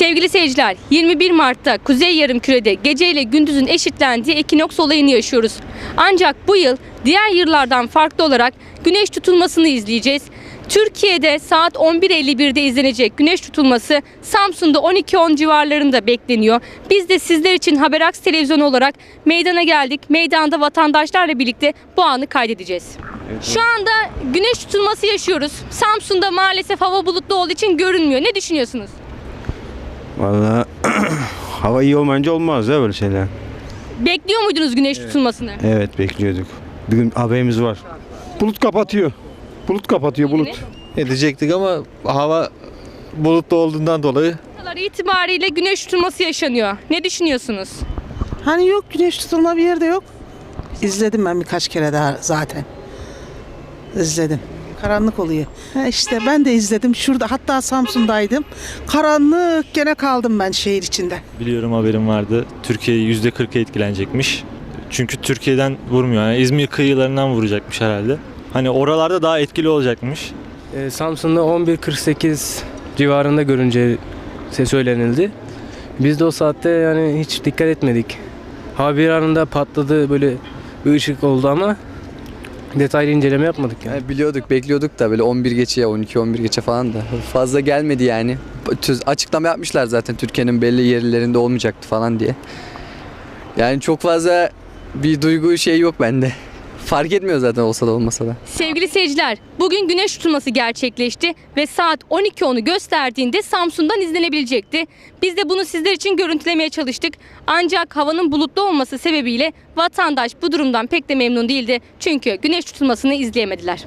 Sevgili seyirciler, 21 Mart'ta Kuzey Yarımküre'de gece ile gündüzün eşitlendiği ekinoks olayını yaşıyoruz. Ancak bu yıl diğer yıllardan farklı olarak güneş tutulmasını izleyeceğiz. Türkiye'de saat 11.51'de izlenecek güneş tutulması Samsun'da 12.10 civarlarında bekleniyor. Biz de sizler için Haberaks televizyonu olarak meydana geldik. Meydanda vatandaşlarla birlikte bu anı kaydedeceğiz. Şu anda güneş tutulması yaşıyoruz. Samsun'da maalesef hava bulutlu olduğu için görünmüyor. Ne düşünüyorsunuz? Vallahi hava iyi olmayınca olmaz ya böyle şeyler. Bekliyor muydunuz güneş tutulmasını? Evet bekliyorduk. Bugün haberimiz var. Bulut kapatıyor. Bulut kapatıyor bulut. edecektik ama hava bulutlu olduğundan dolayı Haftalar itibariyle güneş tutulması yaşanıyor. Ne düşünüyorsunuz? Hani yok güneş tutulma bir yerde yok. İzledim ben birkaç kere daha zaten. İzledim. Karanlık oluyor. Ha işte ben de izledim. Şurada hatta Samsun'daydım. Karanlık gene kaldım ben şehir içinde. Biliyorum haberim vardı. Türkiye %40'a etkilenecekmiş. Çünkü Türkiye'den vurmuyor. Yani İzmir kıyılarından vuracakmış herhalde. Hani oralarda daha etkili olacakmış. Ee, Samsun'da 11.48 civarında görünce söylenildi. Biz de o saatte yani hiç dikkat etmedik. Hava bir anında patladı böyle bir ışık oldu ama detaylı inceleme yapmadık yani. Yani biliyorduk, bekliyorduk da böyle 11 geçe, 12-11 geçe falan da fazla gelmedi yani. Açıklama yapmışlar zaten Türkiye'nin belli yerlerinde olmayacaktı falan diye. Yani çok fazla bir duygu şey yok bende. Fark etmiyor zaten olsa da olmasa da. Sevgili seyirciler, bugün güneş tutulması gerçekleşti ve saat 12.10'u gösterdiğinde Samsun'dan izlenebilecekti. Biz de bunu sizler için görüntülemeye çalıştık. Ancak havanın bulutlu olması sebebiyle vatandaş bu durumdan pek de memnun değildi. Çünkü güneş tutulmasını izleyemediler.